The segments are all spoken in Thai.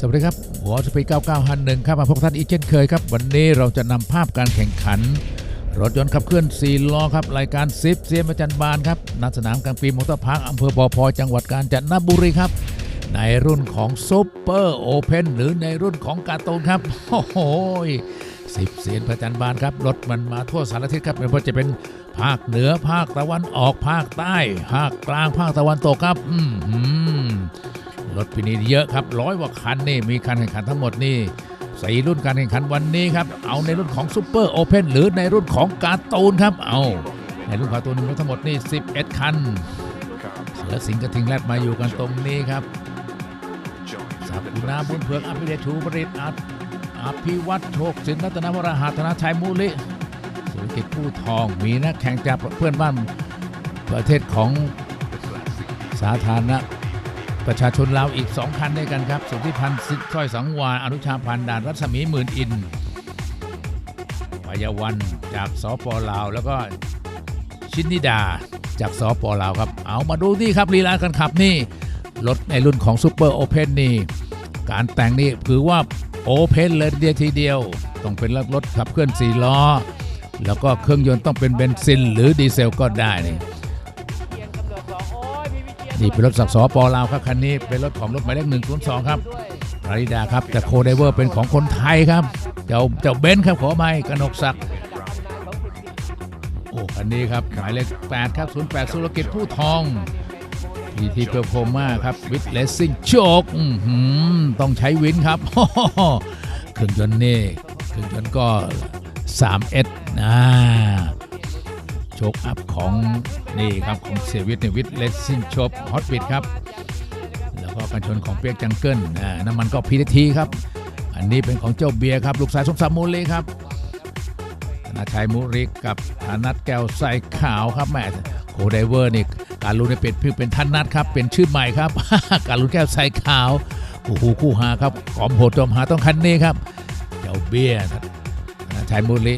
สวัสดีครับหัวสปี9951ครับมาพบท่านอีกเช่นเคยครับ วันนี้เราจะนำภาพการแข่งขัน รถยนต์ขับเคลื่อน4ล้อครับ รายการซิฟเซียนประจันบานครับณสนามกลางปีมอเตอร์พาร์คอำเภอปอพอจังหวัดกาญจนบุรีครับ ในรุ่นของซูเปอร์โอเพนหรือในรุ่นของการ์ตูนครับ โอ้โหสิบเซียนประจันบานครับ รถมันมาทั่วสารทิศครับไม่ว่าจะเป็นภาคเหนือภาคตะวันออกภาคใต้ ภาคกลางภาคตะวันตกครับ อืม รถปีนี้เยอะครับร้อยกว่าคันนี่มีการแข่งขันทั้งหมดนี่สี่รุ่นการแข่งขันวันนี้ครับ เอาในรุ่นของซูเปอร์โอเพนหรือในรุ่นของการ์ตูนครับ เอาในรุ่นการ์ตูนมีรถทั้งหมดนี่11 คันเสือสิงห์กระทิงแรดมาอยู่กันตรงนี้ครับสักุณาบุญเผือกอภิเดชชูบริตอาอภิวัตโชคสินรัตนวราหาธนาชัยมูลิสุรกิจผู้ทองมีนักแข่งจากเพื่อนบ้านประเทศของสาธารณ ประชาชนลาวอีก 2 คันด้วยกันครับ สุทธิพันธ์สิทธิ์สร้อยสังวาอนุชาพันธ์ด่านรัศมีหมื่นอินปยวันจากสปลาว แล้วก็ชินนิดาจากสปลาวครับ เอามาดูนี่ครับลีลากันขับนี่ รถในรุ่นของซูเปอร์โอเพนนี่ การแต่งนี่ถือว่าโอเพนเลยทีเดียวทีเดียว ต้องเป็นรถขับเคลื่อน4ล้อ แล้วก็เครื่องยนต์ต้องเป็นเบนซินหรือดีเซลก็ได้นี่ นี่เป็นรถสักสปอลาวครับคันนี้เป็นรถของรถหมายเลข102ครับด้วยปริดาครับแต่โคไดเวอร์เป็นของคนไทยครับ เจ้าเจ้าเบนซ์ครับขอไม่กนกศักดิ์ระนานของคุณกิตติโอ้คันนี้ครับหมายเลข8ครับ08สุรกิจผู้ทองพีทีเพอร์โฟมาครับวิดเลสซิ่งโชกต้องใช้วินครับเครื่องยนต์นี่เครื่องยนต์ก็ 3S นะ โชคอัพของนี่ครับของเซวิทเนวิดเลสซิ่งโชกฮอตบิดครับ แล้วก็กันชนของเปียกจังเกิลน้ำมันก็พีทีครับ อันนี้เป็นของเจ้าเบียร์ครับ ลูกสายสมศักดิ์มูลลีครับธนาชัยมุริกกับธนัทแก้วใส่ขาวครับแม่โคไดเวอร์นี่การลุ้นเป็ดพื่เป็นธนัทครับ เป็นชื่อใหม่ครับ การลุ้นแก้วใส่ขาวโอ้โหคู่หาครับขอมโหดจอมหาต้องคันนี้ครับ เจ้าเบียร์ธนาชัยมุลิ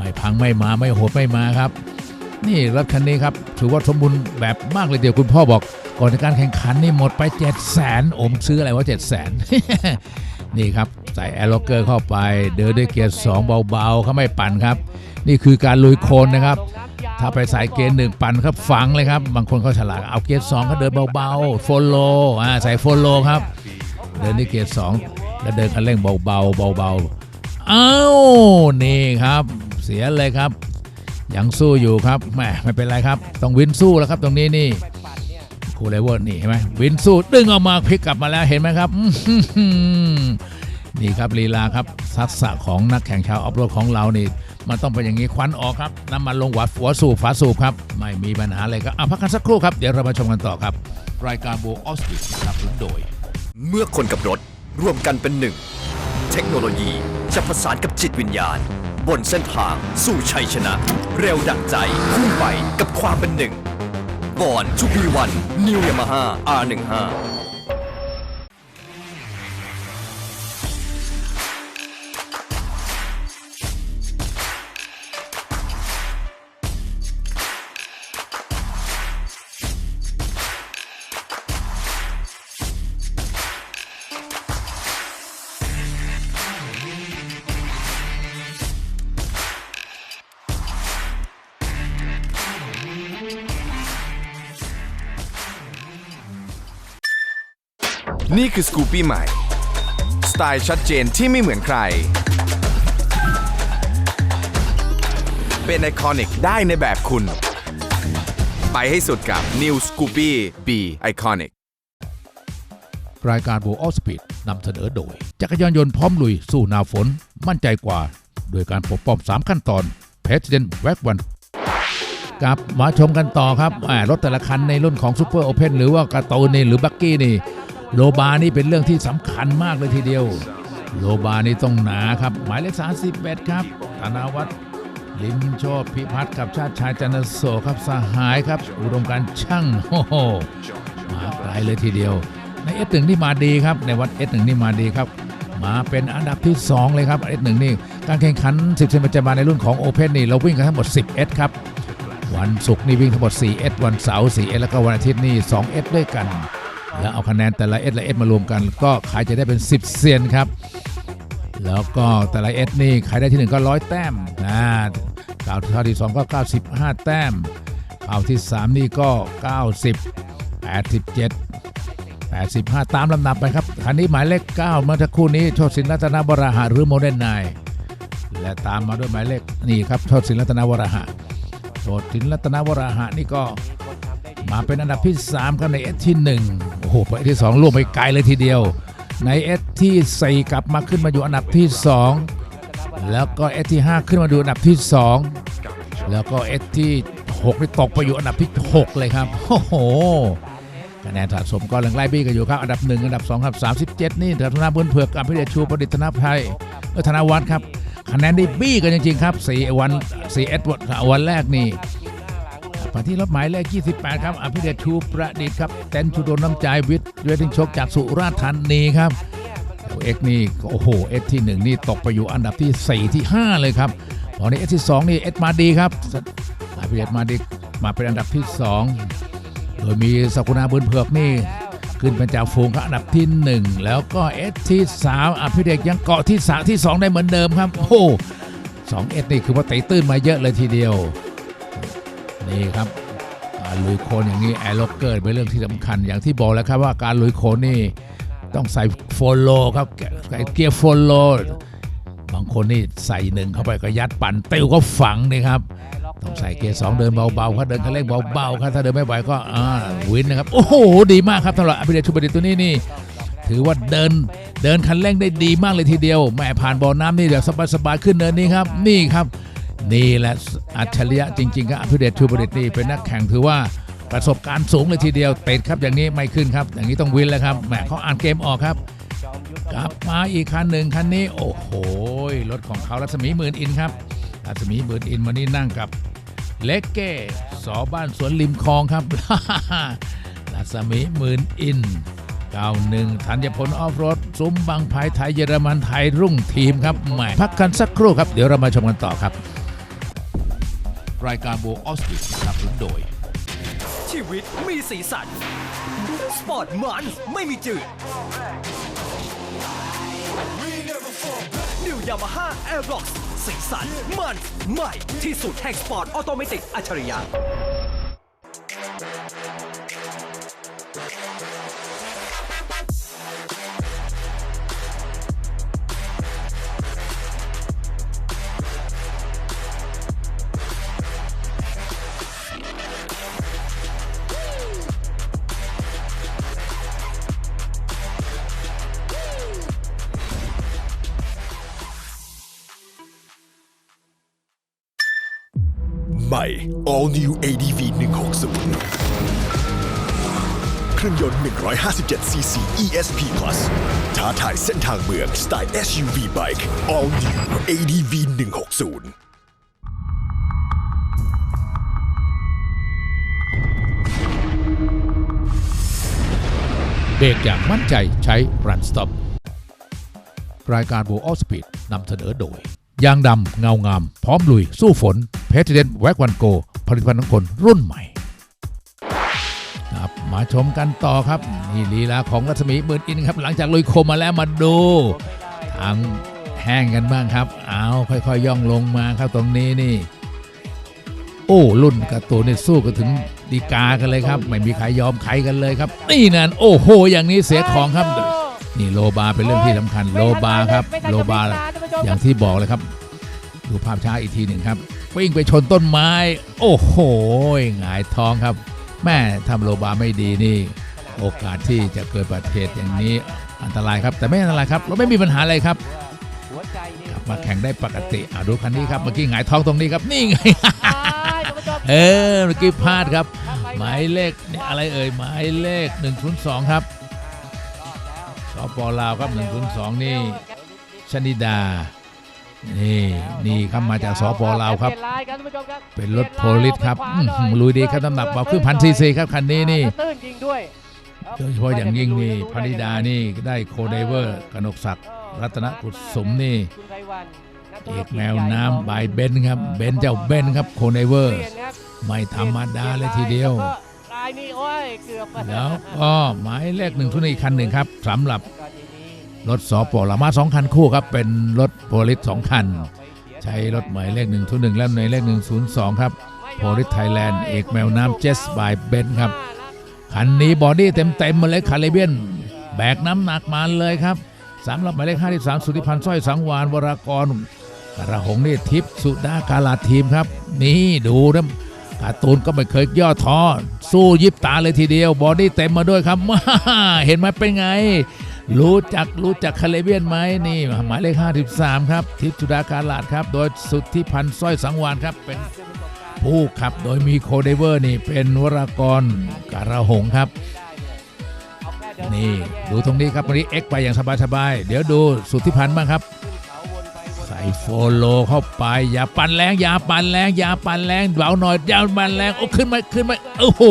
ไม่พังไม่มาไม่โหดไม่มาครับ นี่รถคันนี้ครับถือว่าสมบูรณ์แบบมากเลยเดี๋ยวคุณพ่อบอกก่อนการแข่งขันนี่หมดไป 7 0 0 0 0 0โอมซื้ออะไรว่า7 0 0 0 0 0นี่ครับใส่แอร์ล็อกเกอร์เข้าไป เดินด้วยเกียร์2เบาๆเขาไม่ปั่นครับ นี่คือการลุยโคลนนะครับ ถ้าไปใส่เกียร์หนึ่งปั่นครับฝังเลยครับ บางคนเขาฉลาดเอาเกียร์สองก็เดินเบาๆโฟลโลอ่าใส่โฟลโลครับ เดินด้วยเกียร์สองแล้วเดินคันเร่งเบาๆเบาๆอ้าวนี่ครับ เสียเลยครับ ยังสู้อยู่ครับแหมไม่เป็นไรครับ ต้องวินสู้แล้วครับตรงนี้นี่ไปปั่นเนี่ยคูเลเวอร์นี่เห็นไหมวินสู้ดึงออกมาพลิกกลับมาแล้วเห็นไหมครับนี่ครับลีลาครับทักษะของนักแข่งชาวออฟโรดของเรานี่มันต้องเป็นอย่างนี้ควันออกครับน้ำมันลงหวัดหัวสูบฝาสูบครับ ไม่มีปัญหาเลยครับอะพักกันสักครู่ครับ เดี๋ยวเรามาชมกันต่อครับ รายการโบออสติสนับโดย เมื่อคนกับรถร่วมกันเป็นหนึ่ง เทคโนโลยีจะประสานกับจิตวิญญาณ บนเส้นทาง สู่ชัยชนะ เร็วดั่งใจพุ่งไปกับความเป็นหนึ่งบอนทูบีวันนิวยามาฮ่า R15 นี่คือสกูปี้ใหม่ สไตล์ชัดเจนที่ไม่เหมือนใคร เป็นไอคอนิกได้ในแบบคุณ ไปให้สุดกับ New Scoopy B Iconic รายการ w o r l d of Speed นำเสนอโดย จักรยานยนต์พร้อมลุยสู้หนาฝน มั่นใจกว่า โดยการปกป้อง3ขั้นตอน President w a g วันกลับมาชมกันต่อครับรถแต่ละคันในรุ่นของ Super Open หรือว่าการ์ตูนนี่หรือบักกี้นี่ โลบานี่เป็นเรื่องที่สำคัญมากเลยทีเดียว โลบานี่ต้องหนาครับ หมายเลข31ครับธนาวัฒน์ลิมโชตพิพัฒน์กับชาติชายจันทโสครับสหายครับ อุดมการช่างโอ้โหมาไกลเลยทีเดียว ใน S1 นี่มาดีครับ ในวัด S1 นี่มาดีครับ มาเป็นอันดับที่ 2 เลยครับ S1 นี่การแข่งขัน 10เซนปัจจุบันในรุ่นของ Open นี่เราวิ่งกันทั้งหมด 10 S ครับวันศุกร์นี่วิ่งทั้งหมด4 S วันเสาร์4 S แล้วก็วันอาทิตย์นี่2 S ด้วยกัน แล้วเอาคะแนนแต่ละเอสละเอสมารวมกัน ก็ใครจะได้เป็น 10 เซียนครับ แล้วก็แต่ละเอสนี่ใครได้ที่ 1 ก็ร้อยแต้มนะข่าวข่าวที่ 2 ก็ 95 แต้มข่าวที่ 3 นี่ก็ 90 87 85 ตามลำดับไปครับคันนี้หมายเลข 9 เมื่อสักครู่นี้โชติสินรัตนบราหะหรือโมเดนไนและตามมาด้วยหมายเลขนี่ครับโชติสินรัตนวราหะโชติสินรัตนวราหะนี่ก็ มาเป็นอันดับที่ 3ครับในเอสที่ 1 โอ้โหไปที่ 2 ล่วงไปไกลเลยทีเดียว ในเอสที่ 4 กลับมาขึ้นมาอยู่อันดับที่ 2 แล้วก็เอสที่ 5 ขึ้นมาดูอันดับที่ 2 แล้วก็เอสที่6นี่ตกไปอยู่อันดับที่ 6 เลยครับ โอ้โหคะแนนสะสมก็ยังไล่บี้กันอยู่ครับ อันดับ 1 อันดับ 2 ครับ 37 นี่ธนาบุญเผือกกับพิเดชชูประดิษฐ์ธนภัยอธนวัฒน์ครับคะแนนได้บี้กันจริงๆครับ4วัน4เอสวันแรกนี่ ไปที่รถหมายเลข 28 ครับอภิเดชชูประดิษฐ์ครับเต้นชูโดนน้ำใจวิทย์เวทิงชกจากสุราษฎร์ธานีครับเอ็กนี่โอ้โหเอสที่1นี่ตกไปอยู่อันดับที่ 4 ที่ 5 เลยครับตอนนี้เอสที่ 2 นี่เอสมาดีครับอภิเดชมาดีมาเป็นอันดับที่ 2 โดยมีสกุณาบุญเผือกนี่ขึ้นเป็นจ่าฝูงครับอันดับที่ 1 แล้วก็เอสที่3อภิเดชยังเกาะที่สามที่ 2 ได้เหมือนเดิมครับ โอ้สองเอสนี่คือว่าเตะตื้นมาเยอะเลยทีเดียว นี่ครับการลุยโคนอย่างนี้แอร์ล็อกเกอร์เป็นเรื่องที่สำคัญ อย่างที่บอกแล้วครับว่าการลุยโคนนี่ต้องใส่โฟโลครับใส่เกียร์โฟโลบางคนนี่ใส่หนึ่งเข้าไปก็ยัดปั่นเติวก็ฝังนี่ครับต้องใส่เกียร์สองเดินเบาๆครับเดินคันเร่งเบาๆครับถ้าเดินไม่ไหวก็อ่าวินนะครับโอ้โหดีมากครับสำหรับอภิเดชชุบดิตตัวนี้นี่ถือว่าเดินเดินคันเร่งได้ดีมากเลยทีเดียวแม่ผ่านบ่อน้ำนี่เดี๋ยวสบายๆขึ้นเนินนี้ครับนี่ครับ นี่แหละอัจฉริยะจริงๆครับอภิเดชชูบดิตนี่เป็นนักแข่งถือว่าประสบการณ์สูงเลยทีเดียวเตะครับอย่างนี้ไม่ขึ้นครับ อย่างนี้ต้องวินแล้วครับแหมเขาอ่านเกมออกครับกลับมาอีกคันหนึ่งคันนี้ โอ้โหรถของเขารัศมีหมื่นอินครับรัศมีหมื่นอินวันนี้นั่งกับเล็กเก้สอบ้านสวนริมคลองครับรัศมีหมื่นอิน91ธัญพลออฟโรดซุ้มบางไพไทยเยอรมันไทยรุ่งทีมครับแหมพักกันสักครู่ครับ เดี๋ยวเรามาชมกันต่อครับ รายการโบออสติสนับสนุนโดย ชีวิตมีสีสัน สปอร์ตมันไม่มีจืด New Yamaha Aerox สีสันมันใหม่ที่สุดแห่งสปอร์ตออโตเมติกอัจฉริยะ ม่ All New ADV 160เครื่องยนต์ 157cc ESP Plus ท้าทายเส้นทางเมืองสไตล์ SUV Bike All New ADV 160เบรกอย่างมั่นใจใช้ Run Stop รายการโบออสปีดนำเสนอโดย ยางดำเงางาม พร้อมลุยสู้ฝน เพจเดนแวกวันโกผลิตภัณฑ์ของคนรุ่นใหม่ครับมาชมกันต่อครับนี่ลีลาของรัศมีหมื่นอินครับ หลังจากลุยโคมมาแล้วมาดูทางแห้งกันบ้างครับ เอาค่อยๆย่องลงมาครับตรงนี้นี่ โอ้รุ่นกร์ตูนนี่สู้กันถึงดีกากันเลยครับ ไม่มีใครยอมใครกันเลยครับ นี่นั่นโอ้โห อย่างนี้เสียของครับ นี่โลบาเป็นเรื่องที่สำคัญ โลบาครับ โลบาอย่างที่บอกเลยครับ ดูภาพช้าอีกทีหนึ่งครับ วิ่งไปชนต้นไม้ โอ้โหหงายท้องครับ แม่ทำโลบาไม่ดีนี่ โอกาสที่จะเกิดอุบัติเหตุอย่างนี้อันตรายครับ แต่ไม่อันตรายครับ เราไม่มีปัญหาอะไรครับกลับมาแข่งได้ปกติอะดูคันนี้ครับเมื่อกี้หงายท้องตรงนี้ครับนี่ไงเออเมื่อกี้พลาดครับ หมายเลขนี่อะไรเอ่ยหมายเลข 102 ครับสปลาวครับ 102 นี่ชนิดา นี่นี่ครับมาจากสปลาวครับ เปลี่ยนลายกันท่านผู้ชมครับเป็นรถโพลิสครับอื้อหือลุยดีครับน้ำหนักเบาขึ้นพันซีซีครับคันนี้นี่ตื้นจริงด้วยโดยเฉพาะอย่างยิ่งนี่พนิดานี่ได้โคไดเวอร์กนกศักดิ์รัตนกุศมนี่คุณไพวันนัธุเอรกจแมวใหญ่น้ำบายเบนซ์ครับเบนซ์เจ้าเบนซ์ครับโคไดเวอร์เปลี่ยนครับไม่ธรรมดาเลยทีเดียวแล้วก็ลายนี่โอ้ยเกือบแล้วก็หมายเลขหนึ่งทุนอีกคันหนึ่งครับสำหรับก รถสปอลามาสองคันคู่ครับ เป็นรถโพลิสสองคัน ใช้รถหมายเลขหนึ่งทุนหนึ่งและหมายเลขหนึ่งศูนย์สองครับโพลิสไทยแลนด์เอกแมวน้ำเจสบายเบนครับ คันนี้บอดี้เต็มเต็มมาเลยคาริเบียน แบกน้ำหนักมาเลยครับสำหรับหมายเลข 53 สุธิพันธ์สร้อยสังวานวรากรกระหงนี่ทิพสุดากาลาทีมครับ นี่ดูนะการ์ตูนก็ไม่เคยย่อท้อสู้ยิบตาเลยทีเดียว บอดี้เต็มมาด้วยครับว้าเห็นไหมเป็นไง รู้จักรู้จักคาริเบียนไหมนี่ หมายเลข 53 ครับ ทิพย์สุดาการลาดครับ โดยสุทธิพันธ์สร้อยสังวานครับ เป็นผู้ขับโดยมีโคเดเวอร์นี่เป็นวรากรการะหงครับ นี่ดูตรงนี้ครับวันนี้เอ็กไปอย่างสบายๆเดี๋ยวดูสุทธิพันธ์บ้างครับใส่โฟโลเข้าไป อย่าปั่นแรงอย่าปั่นแรงอย่าปั่นแรงเบาหน่อยอย่าปั่นแรงโอ้ขึ้นมาขึ้นมาโอ้โห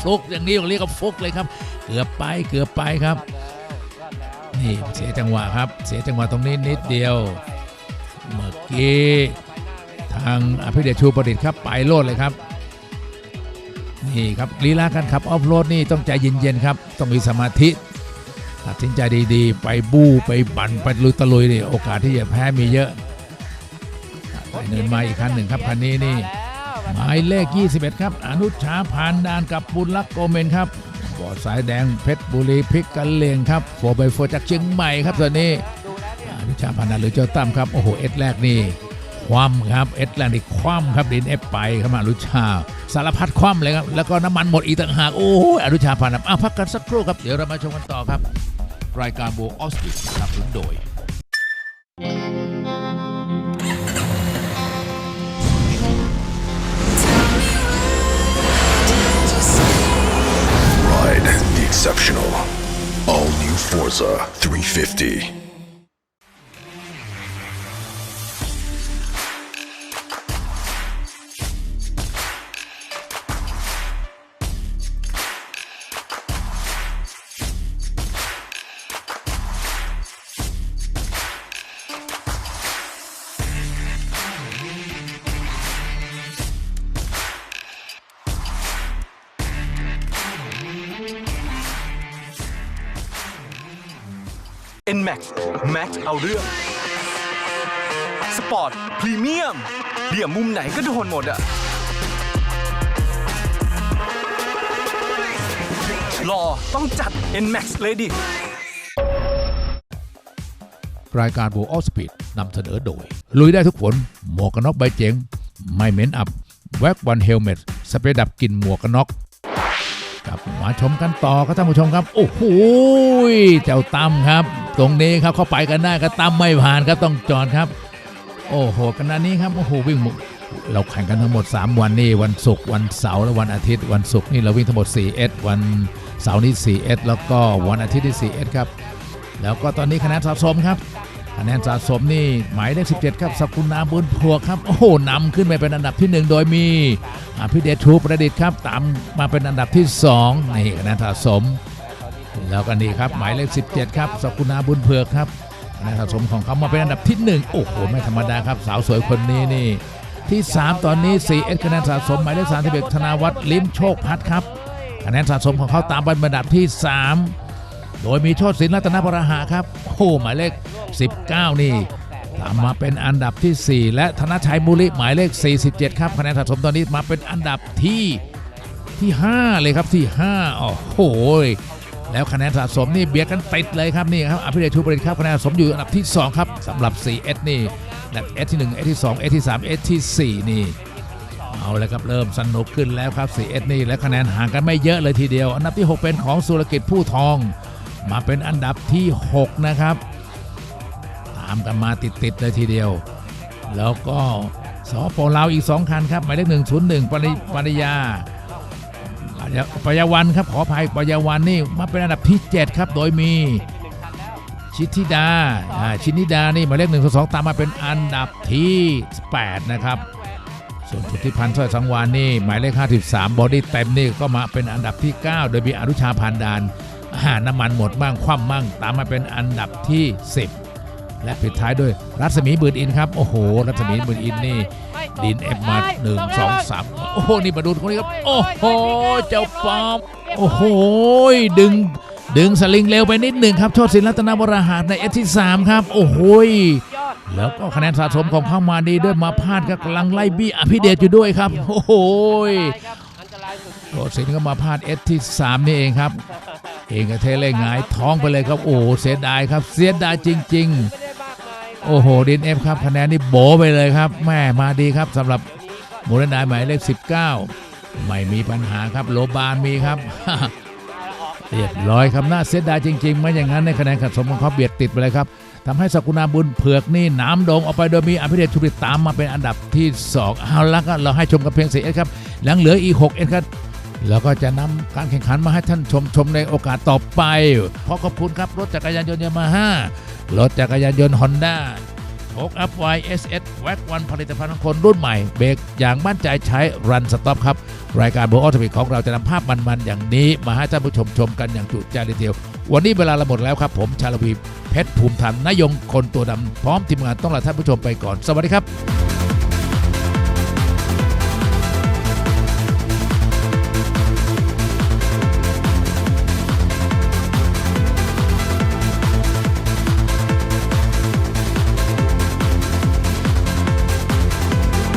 ฟลุกอย่างนี้เรียกว่าฟลุกเลยครับ เกือบไปเกือบไปครับ เสียจังหวะครับ เสียจังหวะตรงนี้นิดเดียว เมื่อกี้ทางอภิเดชชูประดิษฐ์ครับไปโลดเลยครับ นี่ครับลีลาการขับออฟโรดนี่ต้องใจเย็นๆครับ ต้องมีสมาธิตัดสินใจดีๆ ไปบู้ไปบันไปลุยตะลุยนี่โอกาสที่จะแพ้มีเยอะไปเนินมาอีกคันหนึ่งครับคันนี้นี่หมายเลข 21 ครับ อนุชาพานดานกับบุญลักษณ์โกเมนครับ บอดสายแดงเพชรบุรีพริกกันเลงครับโฟร์บโฟจากเชียงใหม่ครับตอนนี้ดูแล้วเนี่ยอนุชาพานันหรือเจ้าตั้มครับโอ้โหเอ็ดแรกนี่คว่ำครับเอ็ดแรกนี่คว่ำครับดินเอฟไปครับอนุชา สารพัดคว่ำเลยครับแล้วก็น้ำมันหมดอีกต่างหากโอ้ยอนุชาพานันอะพักกันสักครู่ครับเดี๋ยวเรามาชมกันต่อครับ รายการโบออสติสสนับสนุนโดย exceptional. All new Forza 350. NMAX Max เอาเรื่อง สปอร์ต พรีเมียมเบี่ยมมุมไหนก็โดนหมดอะรอต้องจัด NMAX เลยดิ รายการโบออสปีดนำเสนอโดย ลุยได้ทุกฝน หมวกกันน็อกใบเจ๋ง ไม่เหม็นอับ แว็กวันเฮลเมตสเปรย์ดับกลิ่นหมวกกันน็อกครับมาชมกันต่อครับท่านผู้ชมครับ โอ้โหเจ้าตั้มครับ ตรงนี้ครับเข้าไปกันได้ก็ตั้มไม่ผ่านครับต้องจอดครับ โอ้โหกันนันนี้ครับโอ้โหวิ่งหมดเราแข่งกันทั้งหมด 3 วันนี่วันศุกร์วันเสาร์และวันอาทิตย์ วันศุกร์นี่เราวิ่งทั้งหมด 4 s วันเสาร์นี่4 s แล้วก็วันอาทิตย์นี่4 s ครับ แล้วก็ตอนนี้คะแนนสะสมครับ คะแนนสะสมนี่หมายเลข17 ครับสกุลนาบุญพวกครับ โอ้โหนำขึ้นไปเป็นอันดับที่ 1 โดยมีอภิเดชชูประดิษฐ์ครับ ตามมาเป็นอันดับที่2นี่คะแนนสะสม แล้วก็นี่ครับหมายเลข 17 ครับสกุณาบุญเผือกครับคะแนนสะสมของเขามาเป็นอันดับที่ 1 โอ้โห ไม่ธรรมดาครับ สาวสวยคนนี้นี่ ที่ 3 ตอนนี้4เอ็คะแนนสะสม หมายเลข31ธนาวัฒน์ลิ้มโชคพัฒครับคะแนนสะสมของเขาตามเป็นอันดับที่ 3 โดยมีโชติศิลป์รัตนปรหะครับโอ้หมายเลข 19 นี่ตามมาเป็นอันดับที่ 4 และธนชัยบุริหมายเลข 47 ครับคะแนนสะสมตอนนี้มาเป็นอันดับที่ที่ 5 เลยครับที่5โอ้โห แล้วคะแนนสะสมนี่เบียดกันติดเลยครับนี่ครับอภิเดชชูประดิษฐ์ครับคะแนนสะสมอยู่อันดับที่ 2 ครับสำหรับ 4S นี่และ S ที่ 1 S ที่ 2 S ที่ 3 S ที่ 4 นี่เอาแล้วครับเริ่มสนุกขึ้นแล้วครับ 4S นี่และคะแนนห่างกันไม่เยอะเลยทีเดียว อันดับที่ 6 เป็นของสุรกิจผู้ทอง มาเป็นอันดับที่ 6 นะครับตามกันมาติดๆเลยทีเดียว แล้วก็สปลาวอีก 2 คันครับหมายเลข101ปริปริยา ปยาวันครับขออภัยปยาวันนี่มาเป็นอันดับที่ 7 ครับ โดยมีชิธิดาชินิดานี่หมายเลข1 2ตามมาเป็นอันดับที่ 8 นะครับ ส่วนชุติพันธ์สร้อยสังวานนี่หมายเลข 53 บอดี้เต็มนี่ก็มาเป็นอันดับที่ 9 โดยมีอนุชาพันดานอ่าน้ำมันหมดบ้างคว่ำบ้างตามมาเป็นอันดับที่ 10 และปิดท้ายด้วยรัศมีบืนอินครับ โอ้โห รัศมีบืนอินนี่ดินเอฟมาหนึ่งสองสามโอ้โห นี่มาดูคนนี้ครับ โอ้โห เจ้าปอม โอ้โห ดึง ดึงสลิงเร็วไปนิดหนึ่งครับ โชติศิลรัตนวราหารในเอสที่3ครับ โอ้โห แล้วก็คะแนนสะสมของเข้ามาดีด้วยมาพาดก็กำลังไล่บี้อภิเดชอยู่ด้วยครับ โอ้โหครับอันตรายสุดโชติศิลก็มาพาดเอสที่3นี่เองครับ เองกับเทเล่หงายท้องไปเลยครับ โอ้เสียดายครับ เสียดายจริง ๆ โอ้โหดินเอฟครับคะแนนนี่โบไปเลยครับแม่มาดีครับสำหรับมูลนายหมายเลข 19 ไม่มีปัญหาครับโลบานมีครับเรียบร้อยครับน่าเสียดายจริงๆไม่อย่างนั้นในคะแนนขัดสมของเขาเบียดติดไปเลยครับทำให้สกุณาบุญเผือกนี่น้ำโด่งออกไปโดยมีอภิเดชชุติตามมาเป็นอันดับที่2เอาละก็เราให้ชมกันเพียงสี่เอ็ดครับยังเหลืออีก6เอ็ดครับ แล้วก็จะนำการแข่งขันมาให้ท่านชมชมในโอกาสต่อไป ขอขอบคุณครับ รถจักรยานยนต์ยามาฮ่ารถจักรยานยนต์ฮอนด้าโอกอัพไวเอสเอสแว็กวันผลิตภัณฑ์ของคนรุ่นใหม่ เบรกอย่างมั่นใจใช้รันสต็อปครับ รายการโบออทวิของเราจะนำภาพมันๆ อย่างนี้ มาให้ท่านผู้ชมชมกันอย่างจุใจทีเดียววันนี้เวลาเราหมดแล้วครับ ผมชาลวีเพชรภูมิธรรมนายงคนตัวดำพร้อมทีมงานต้องลาท่านผู้ชมไปก่อน สวัสดีครับ